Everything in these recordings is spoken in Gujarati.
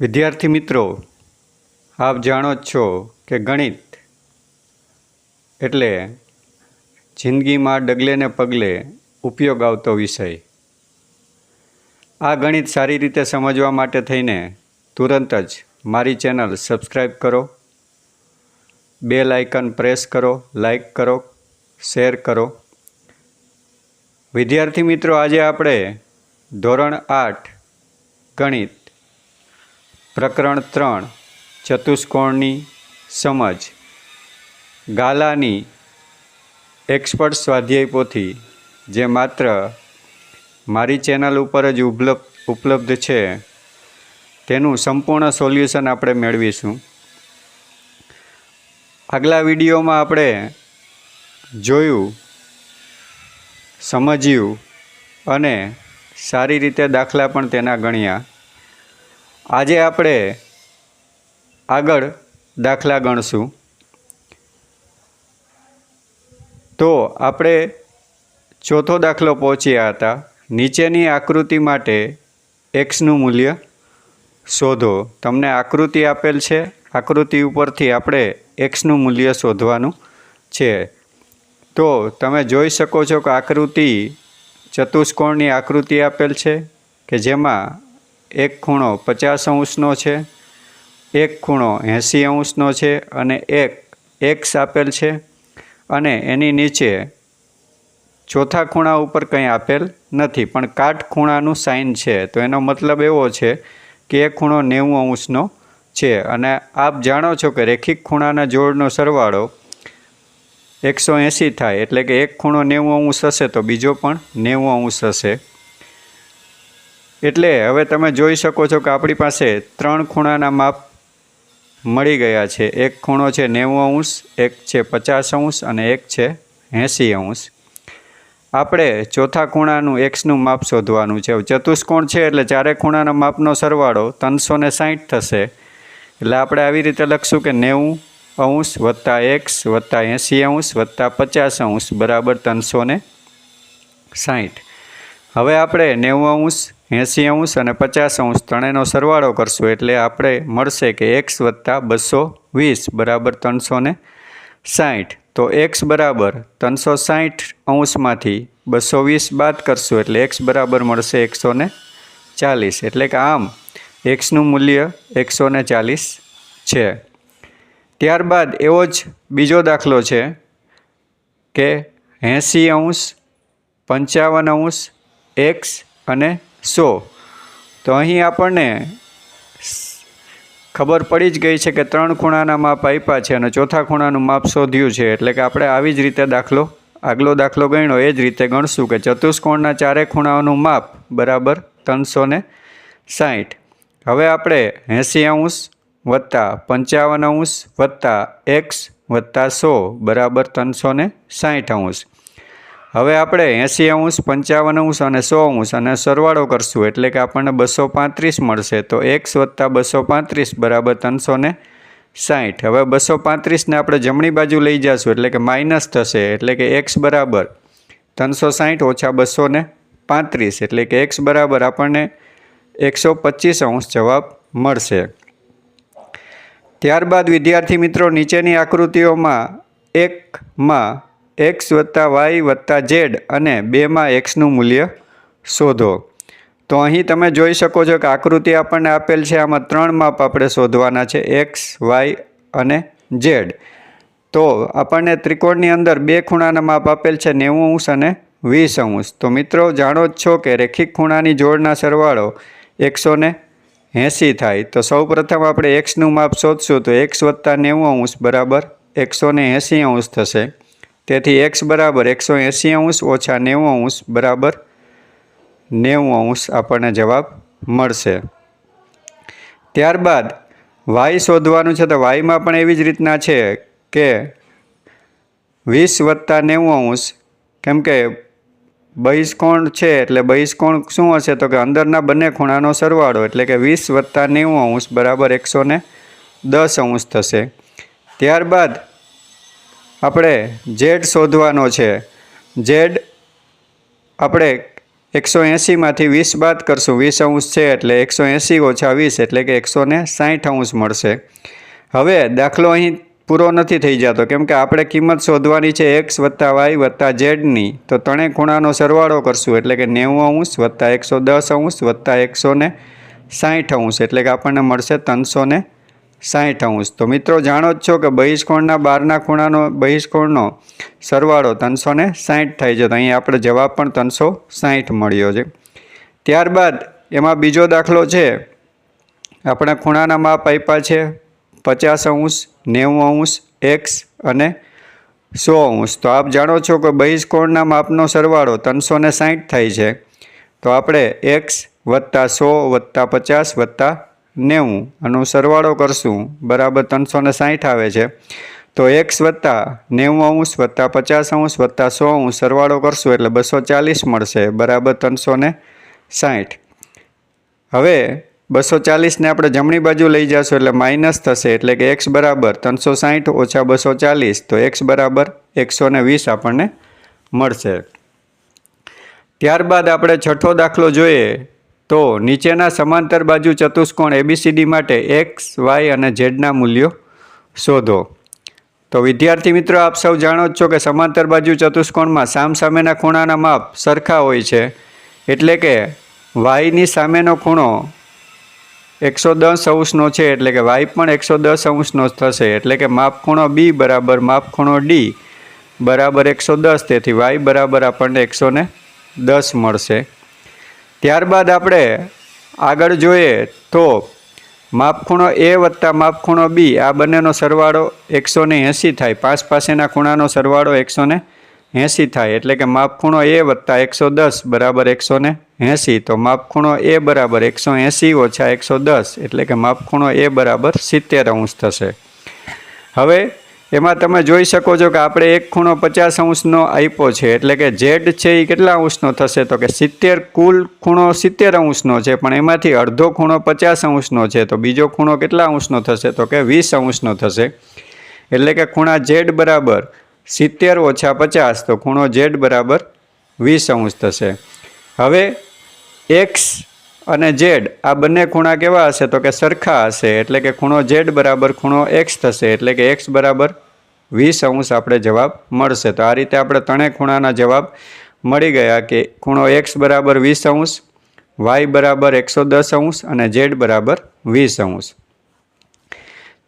વિદ્યાર્થી મિત્રો, આપ જાણો જ છો કે ગણિત એટલે જિંદગીમાં ડગલે ને પગલે ઉપયોગ આવતો વિષય. આ ગણિત સારી રીતે સમજવા માટે થઈને તુરંત જ મારી ચેનલ સબસ્ક્રાઈબ કરો, બેલ આઇકન પ્રેસ કરો, લાઇક કરો, શેર કરો. વિદ્યાર્થી મિત્રો, આજે આપણે ધોરણ આઠ ગણિત પ્રકરણ ત્રણ, ચતુષ્કોણની સમજ. ગાલાની એક્સપર્ટ સ્વાધ્યાય પોથી જે માત્ર મારી ચેનલ ઉપર જ ઉપલબ્ધ ઉપલબ્ધ છે, તેનું સંપૂર્ણ સોલ્યુશન આપણે મેળવીશું. આગલા વિડીયોમાં આપણે જોયું, સમજ્યું અને સારી રીતે દાખલા પણ તેના ગણ્યા. આજે આપણે આગળ દાખલા ગણશું. તો આપણે ચોથો દાખલો પહોંચ્યા હતા. નીચેની આકૃતિ માટે એક્સનું મૂલ્ય શોધો. તમને આકૃતિ આપેલ છે. આકૃતિ ઉપરથી આપણે એક્સનું મૂલ્ય શોધવાનું છે. તો તમે જોઈ શકો છો કે આકૃતિ ચતુષ્કોણની આકૃતિ આપેલ છે કે જેમાં એક ખૂણો પચાસ અંશનો છે, એક ખૂણો એંસી અંશનો છે અને એક એક્સ આપેલ છે અને એની નીચે ચોથા ખૂણા ઉપર કંઈ આપેલ નથી. પણ કાટ ખૂણાનું સાઇન છે. તો એનો મતલબ એવો છે કે એ ખૂણો નેવું અંશનો છે. અને આપ જાણો છો કે રેખિક ખૂણાના જોડનો સરવાળો એકસો એંસી થાય એટલે કે એક ખૂણો નેવું અંશ હશે તો બીજો પણ નેવું અંશ હશે. એટલે હવે તમે જોઈ શકો છો કે આપણી પાસે ત્રણ ખૂણાના માપ મળી ગયા છે. એક ખૂણો છે નેવું અંશ, એક છે પચાસ અંશ અને એક છે એંસી અંશ. આપણે ચોથા ખૂણાનું એક્સનું માપ શોધવાનું છે. ચતુષ્કોણ છે એટલે ચારે ખૂણાના માપનો સરવાળો ત્રણસો ને સાહીઠ થશે. એટલે આપણે આવી રીતે લખશું કે નેવું અંશ વત્તા એક્સ વત્તા એંસી અંશ વત્તા પચાસ અંશ બરાબર ત્રણસો ને સાહીઠ. હવે આપણે નેવું અંશ એંસી અંશ અને પચાસ અંશ ત્રણેયનો સરવાળો કરશું એટલે આપણે મળશે કે એક્સ વત્તા બસો વીસ બરાબર ત્રણસો ને સાહીઠ. તો એક્સ બરાબર ત્રણસો સાહીઠ અંશમાંથી બસો વીસ બાદ કરશું એટલે એક્સ બરાબર મળશે એકસો ને ચાલીસ. એટલે કે આમ એક્સનું મૂલ્ય એકસો ને ચાલીસ છે. ત્યારબાદ એવો જ બીજો દાખલો છે કે એંસી અંશ, પંચાવન અંશ, એક્સ અને સો. તો અહીં આપણને ખબર પડી જ ગઈ છે કે ત્રણ ખૂણાના માપ આપ્યા છે અને ચોથા ખૂણાનું માપ શોધ્યું છે. એટલે કે આપણે આવી જ રીતે દાખલો, આગલો દાખલો ગણ્યો, એ જ રીતે ગણશું કે ચતુષ્કોણના ચારે ખૂણાઓનું માપ બરાબર ત્રણસો ને સાહીઠ. હવે આપણે એંસી અંશ વત્તા પંચાવન અંશ વત્તા એક્સ વત્તા સો બરાબર ત્રણસો ને સાહીઠ અંશ. હવે આપણે એંસી અંશ, પંચાવન અંશ અને સો અંશ અને સરવાળો કરશું. એટલે કે આપણને બસો પાંત્રીસ મળશે. તો એક્સ વત્તા બસો પાંત્રીસ બરાબર ત્રણસો ને સાહીઠ. હવે બસો પાંત્રીસને આપણે જમણી બાજુ લઈ જઈશું એટલે કે માઇનસ થશે. એટલે કે એક્સ બરાબર ત્રણસો સાહીઠ ઓછા બસો ને પાંત્રીસ. એટલે કે એક્સ બરાબર આપણને એકસો પચીસ અંશ જવાબ મળશે. ત્યારબાદ વિદ્યાર્થી મિત્રો, નીચેની આકૃતિઓમાં એકમાં એક્સ વત્તા વાય વત્તા ઝેડ અને બેમાં એક્સનું મૂલ્ય શોધો. તો અહીં તમે જોઈ શકો છો કે આકૃતિ આપણને આપેલ છે, આમાં ત્રણ માપ આપણે શોધવાના છે, એક્સ, વાય અને ઝેડ. તો આપણને ત્રિકોણની અંદર બે ખૂણાના માપ આપેલ છે, નેવું અંશ અને વીસ અંશ. તો મિત્રો, જાણો જ છો કે રેખિક ખૂણાની જોડના સરવાળો એકસો ને એંસી થાય. તો સૌ પ્રથમ આપણે એક્સનું માપ શોધશું, તો એક્સ વત્તા નેવું અંશ બરાબર એકસો ને એંસી અંશ થશે. તેથી એક્સ બરાબર એકસો એંસી અંશ ઓછા નેવું અંશ બરાબર નેવું અંશ આપણને જવાબ મળશે. ત્યારબાદ વાય શોધવાનું છે તો વાયમાં પણ એવી જ રીતના છે કે વીસ વત્તા નેવું અંશ, કેમ કે બહિષ્કોણ છે એટલે બહિષ્કોણ શું હશે તો કે અંદરના બંને ખૂણાનો સરવાળો એટલે કે વીસ વત્તા નેવું અંશ બરાબર એકસો દસ અંશ થશે. ત્યારબાદ આપણે ઝેડ શોધવાનો છે. ઝેડ આપણે એકસો એંસીમાંથી વીસ બાદ કરશું. વીસ અંશ છે એટલે એકસો એંસી ઓછા વીસ એટલે કે એકસો ને સાઠ અંશ મળશે. હવે દાખલો અહીં પૂરો નથી થઈ જતો. કેમ કે આપણે કિંમત શોધવાની છે એક્સ વત્તા વાય વત્તા ઝેડની. તો ત્રણેય ખૂણાનો સરવાળો કરશું એટલે કે નેવું અંશ વત્તા એકસો દસ અંશ વત્તા એકસો ને સાઠ અંશ. એટલે કે આપણને મળશે ત્રણસો ને સાઠ અંશ. તો મિત્રો જાણો જ છો કે બહિષ્કોણના બારના ખૂણાનો, બહિષ્કોણનો સરવાળો ત્રણસો ને સાઠ થાય છે. તો અહીં આપણે જવાબ પણ ત્રણસો સાહીઠ મળ્યો છે. ત્યારબાદ એમાં બીજો દાખલો છે. આપણા ખૂણાના માપ આપ્યા છે પચાસ અંશ, નેવું અંશ એક્સ અને સો અંશ. તો આપ જાણો છો કે બહિષ્કોણના માપનો સરવાળો ત્રણસો ને સાહીઠ થાય છે. તો આપણે એક્સ વત્તા સો વત્તા પચાસ વત્તા નેવું આનો સરવાળો કરશું, બરાબર ત્રણસો ને સાઠ આવે છે. તો એક્સ વત્તા નેવું અંશ વત્તા પચાસ અંશ વત્તા સો અંશ સરવાળો કરશું એટલે બસો ચાલીસ મળશે, બરાબર ત્રણસો ને સાઠ હવે બસો ચાલીસને આપણે જમણી બાજુ લઈ જશું એટલે માઇનસ થશે એટલે કે એક્સ બરાબર ત્રણસો સાઠ ઓછા બસો ચાલીસ, તો એક્સ બરાબર એકસો ને વીસ આપણને મળશે. ત્યારબાદ આપણે છઠ્ઠો દાખલો જોઈએ. તો નીચેના સમાંતર બાજુ ચતુષ્કોણ એબીસીડી માટે એક્સ વાય અને ઝેડના મૂલ્યો શોધો. તો વિદ્યાર્થી મિત્રો, આપ સૌ જાણો જ છો કે સમાંતર બાજુ ચતુષ્કોણમાં સામસામેના ખૂણાના માપ સરખા હોય છે. એટલે કે વાયની સામેનો ખૂણો એકસો દસ અંશનો છે, એટલે કે વાય પણ એકસો દસ અંશનો થશે. એટલે કે માપ ખૂણો બી બરાબર માપ ખૂણો ડી બરાબર એકસો દસ, તેથી વાય બરાબર આપણને એકસો દસ મળશે. ત્યારબાદ આપણે આગળ જોઈએ તો માપખૂણો એ વત્તા માપખૂણો બી, આ બંનેનો સરવાળો એકસો ને એંસી થાય. પાંચ પાસેના ખૂણાનો સરવાળો એકસો ને એંસી થાય. એટલે કે માપખૂણો એ વત્તા એકસો દસ બરાબર એકસો ને એંસી. તો માપખૂણો એ બરાબર એકસો એંસી ઓછા એકસો દસ. એટલે કે માપખૂણો એ બરાબર સિત્તેર અંશ થશે. હવે એમાં તમે જોઈ શકો છો કે આપણે એક ખૂણો પચાસ અંશનો આપ્યો છે, એટલે કે ઝેડ છે એ કેટલા અંશનો થશે? તો કે સિત્તેર કુલ ખૂણો સિત્તેર અંશનો છે, પણ એમાંથી અડધો ખૂણો પચાસ અંશનો છે, તો બીજો ખૂણો કેટલા અંશનો થશે? તો કે વીસ અંશનો થશે. એટલે કે ખૂણા ઝેડ બરાબર સિત્તેર ઓછા પચાસ, તો ખૂણો ઝેડ બરાબર વીસ અંશ થશે. હવે એક્સ અને ઝેડ આ બંને ખૂણા કેવા હશે? તો કે સરખા હશે. એટલે કે ખૂણો ઝેડ બરાબર ખૂણો એક્સ થશે. એટલે કે એક્સ બરાબર વીસ અંશ આપણે જવાબ મળશે. તો આ રીતે આપણે ત્રણેય ખૂણાના જવાબ મળી ગયા કે ખૂણો એક્સ બરાબર વીસ અંશ વાય બરાબર એકસો દસ અંશ અને ઝેડ બરાબર વીસ અંશ.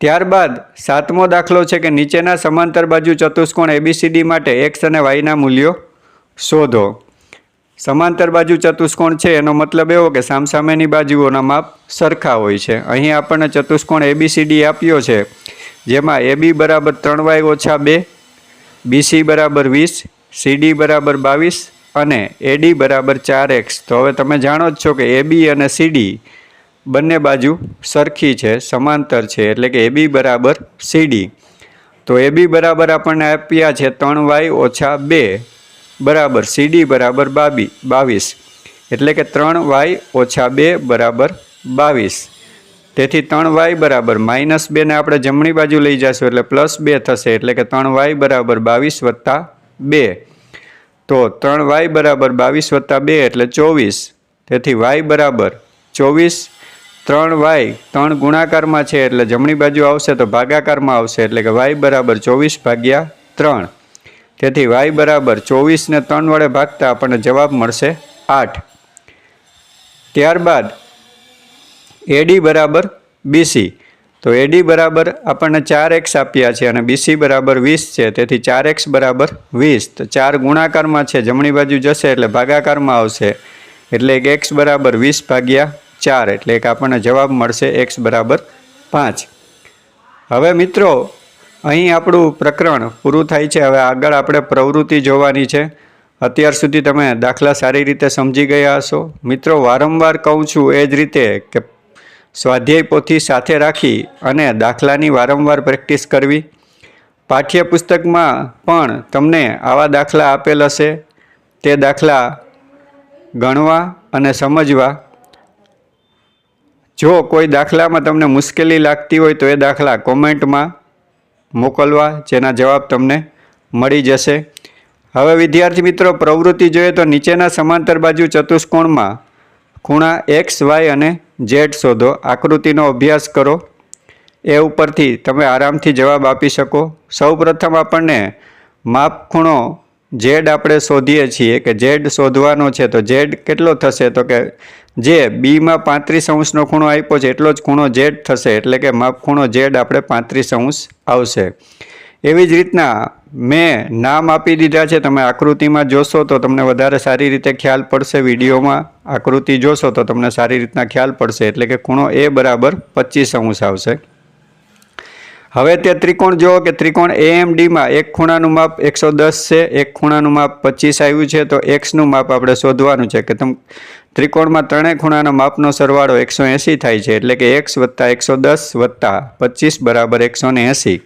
ત્યારબાદ સાતમો દાખલો છે કે નીચેના સમાંતર બાજુ ચતુષ્કોણ એબીસીડી માટે એક્સ અને વાયના મૂલ્યો શોધો. સમાંતર બાજુ ચતુષ્કોણ છે, એનો મતલબ એવો કે સામસામેની બાજુઓના માપ સરખા હોય છે. અહીં આપણને ચતુષ્કોણ એબીસીડી આપ્યો છે, જેમાં એબી બરાબર ત્રણ વાય ઓછા બે બીસી બરાબર વીસ સીડી બરાબર બાવીસ અને એડી બરાબર ચાર એક્સ. તો હવે તમે જાણો જ છો કે એબી અને સીડી બંને બાજુ સરખી છે, સમાંતર છે, એટલે કે એબી બરાબર સીડી તો એબી બરાબર આપણને આપ્યા છે ત્રણ વાય ઓછા બે. બરાબર સીડી બરાબર બાબી, બાવીસ. એટલે કે ત્રણ વાય ઓછા બે બરાબર બાવીસ. તેથી ત્રણ વાય બરાબર માઇનસ બેને આપણે જમણી બાજુ લઈ જઈશું એટલે પ્લસ બે થશે. એટલે કે ત્રણ વાય બરાબર બાવીસ વત્તા બે. તો ત્રણ વાય બરાબર બાવીસ વત્તા બે એટલે ચોવીસ. તેથી વાય બરાબર ચોવીસ. ત્રણ વાય ત્રણ ગુણાકારમાં છે એટલે જમણી બાજુ આવશે તો ભાગાકારમાં આવશે. એટલે કે વાય બરાબર ચોવીસ ભાગ્યા ત્રણ. તેથી વાય બરાબર ચોવીસને ત્રણ વડે ભાગતા આપણને જવાબ મળશે આઠ. ત્યારબાદ એડી બરાબર બીસી. તો એડી બરાબર આપણને ચાર એક્સ આપ્યા છે અને બીસી બરાબર વીસ છે. તેથી ચાર એક્સ બરાબર વીસ. તો ચાર ગુણાકારમાં છે, જમણી બાજુ જશે એટલે ભાગાકારમાં આવશે. એટલે એક એક્સ બરાબર વીસ ભાગ્યા ચાર. એટલે એક આપણને જવાબ મળશે એક્સ બરાબર પાંચ. હવે મિત્રો અહીં આપણું પ્રકરણ પૂરું થાય છે. હવે આગળ આપણે પ્રવૃત્તિ જોવાની છે. અત્યાર સુધી તમે દાખલા સારી રીતે સમજી ગયા હશો. મિત્રો, વારંવાર કહું છું એ જ રીતે કે સ્વાધ્યાય પોથી સાથે રાખી અને દાખલાની વારંવાર પ્રેક્ટિસ કરવી. પાઠ્યપુસ્તકમાં પણ તમને આવા દાખલા આપેલ હશે. તે દાખલા ગણવા અને સમજવા. જો કોઈ દાખલામાં તમને મુશ્કેલી લાગતી હોય તો એ દાખલા કોમેન્ટમાં મોકલવા જેના જવાબ તમને મળી જશે. હવે વિદ્યાર્થી મિત્રો, પ્રવૃત્તિ જોઈએ તો નીચેના સમાંતર બાજુ ચતુષ્કોણમાં ખૂણા એક્સ, વાય અને ઝેડ શોધો. આકૃતિનો અભ્યાસ કરો. એ ઉપરથી તમે આરામથી જવાબ આપી શકો. સૌપ્રથમ આપણને માપ ખૂણો ઝેડ આપણે શોધીએ છીએ કે ઝેડ શોધવાનો છે તો ઝેડ કેટલો થશે? તો કે જે બીમાં પાંત્રીસ અંશનો ખૂણો આપ્યો છે, એટલો જ ખૂણો ઝેડ થશે, એટલે કે માપ ખૂણો ઝેડ આપણે પાંત્રીસ અંશ આવશે. એવી જ રીતના મેં નામ આપી દીધા છે, તમે આકૃતિમાં જોશો તો તમને વધારે સારી રીતે ખ્યાલ પડશે, વિડીયોમાં આકૃતિ જોશો તો તમને સારી રીતના ખ્યાલ પડશે, એટલે કે ખૂણો એ બરાબર પચીસ અંશ આવશે. હવે તે ત્રિકોણ જુઓ કે ત્રિકોણ એએમડીમાં એક ખૂણાનું માપ એકસો દસ છે, એક ખૂણાનું માપ પચીસ આવ્યું છે, તો એક્સનું માપ આપણે શોધવાનું છે કે તમ ત્રિકોણમાં ત્રણેય ખૂણાના માપનો સરવાળો એકસો એંસી થાય છે એટલે કે એક્સ વત્તા એકસો દસ વત્તા પચીસ બરાબર એકસો ને એંસી.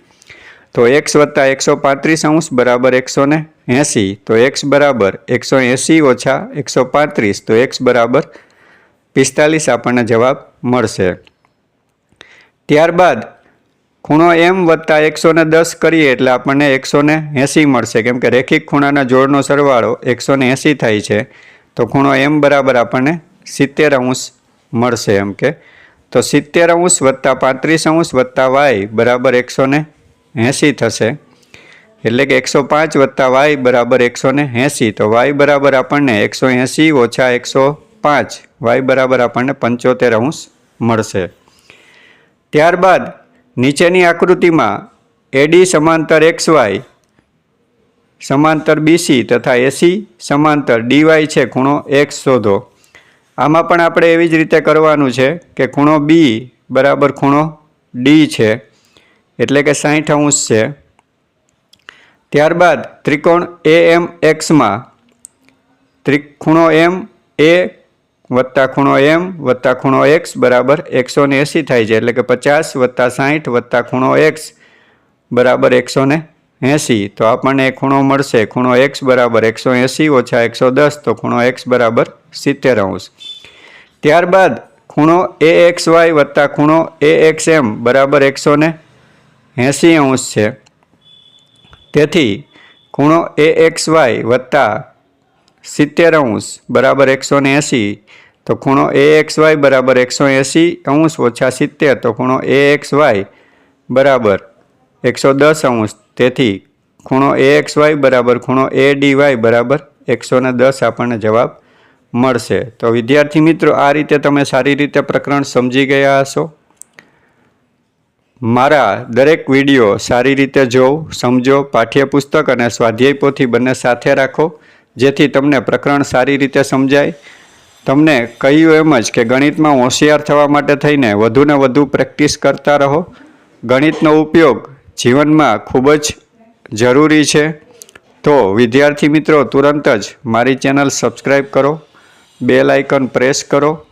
તો એક્સ વત્તા એકસો પાંત્રીસ અંશ બરાબર એકસો ને એંસી. તો એક્સ બરાબર એકસો એંસી ઓછા એકસો પાંત્રીસ. તો એક્સ બરાબર પિસ્તાલીસ આપણને જવાબ મળશે. ત્યારબાદ ખૂણો એમ વત્તા એકસો ને દસ કરીએ એટલે આપણને એકસો ને એંસી મળશે. કેમ કે રેખિક ખૂણાના જોડનો સરવાળો એકસો ને એંસી થાય છે. તો ખૂણો એમ બરાબર આપણને સિત્તેર અંશ મળશે એમ કે. તો સિત્તેર અંશ વત્તા પાંત્રીસ અંશ વત્તા વાય બરાબર એકસો ને એંસી થશે. એટલે કે એકસો પાંચ વત્તા વાય બરાબર એકસો ને એંસી તો વાય બરાબર આપણને એકસો એંસી ઓછા એકસો પાંચ વાય બરાબર આપણને પંચોતેર અંશ મળશે. ત્યારબાદ નીચેની આકૃતિમાં એડી સમાંતર એક્સ વાય સમાંતર બીસી તથા એસી સમાંતર ડીવાય છે, ખૂણો એક્સ શોધો. આમાં પણ આપણે એવી જ રીતે કરવાનું છે કે ખૂણો બી બરાબર ખૂણો ડી છે, એટલે કે સાઠ અંશ છે. ત્યારબાદ ત્રિકોણ એ એમ એક્સમાં ત્રિ, ખૂણો એમ એ વત્તા ખૂણો એમ વત્તા ખૂણો એક્સ બરાબર એકસો ને એંસી થાય છે, એટલે કે પચાસ વત્તા સાહીઠ વત્તા ખૂણો એક્સ બરાબર એકસો ને એંસી, તો આપણને ખૂણો મળશે ખૂણો એક્સ બરાબર એકસો એંસી ઓછા એકસો દસ, તો ખૂણો એક્સ બરાબર સિત્તેર અંશ. ત્યારબાદ ખૂણો એ એક્સ વાય વત્તા ખૂણો એ એક્સ એમ બરાબર એકસો ને એંસી અંશ છે. તેથી ખૂણો એ એક્સ વાય વત્તા સિત્તેર અંશ બરાબર એકસો ને એંસી, તો ખૂણો એ એક્સ વાય બરાબર એકસો એંસી અંશ ઓછા સિત્તેર, તો ખૂણો એ એક્સ વાય બરાબર એકસો દસ અંશ તેથી ખૂણો એ એક્સ વાય બરાબર ખૂણો એ ડી વાય બરાબર એકસો દસ આપણને જવાબ મળશે. તો વિદ્યાર્થી મિત્રો, આ રીતે તમે સારી રીતે પ્રકરણ સમજી ગયા હશો. મારા દરેક વીડિયો સારી રીતે જોવ, સમજો, પાઠ્યપુસ્તક અને સ્વાધ્યાય પોથી બંને સાથે રાખો, જેથી તમને પ્રકરણ સારી રીતે સમજાય. તમને કહ્યું એમ જ કે ગણિતમાં હોશિયાર થવા માટે થઈને વધુને વધુ પ્રેક્ટિસ કરતા રહો. ગણિતનો ઉપયોગ જીવનમાં ખૂબ જ જરૂરી છે. તો વિદ્યાર્થી મિત્રો, તુરંત જ મારી ચેનલ સબસ્ક્રાઈબ કરો, બેલ આઇકન પ્રેસ કરો,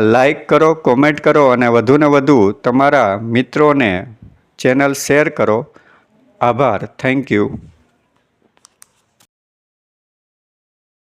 લાઇક કરો, કોમેન્ટ કરો અને વધુને વધુ તમારા મિત્રોને ચેનલ શેર કરો. આભાર. Thank you.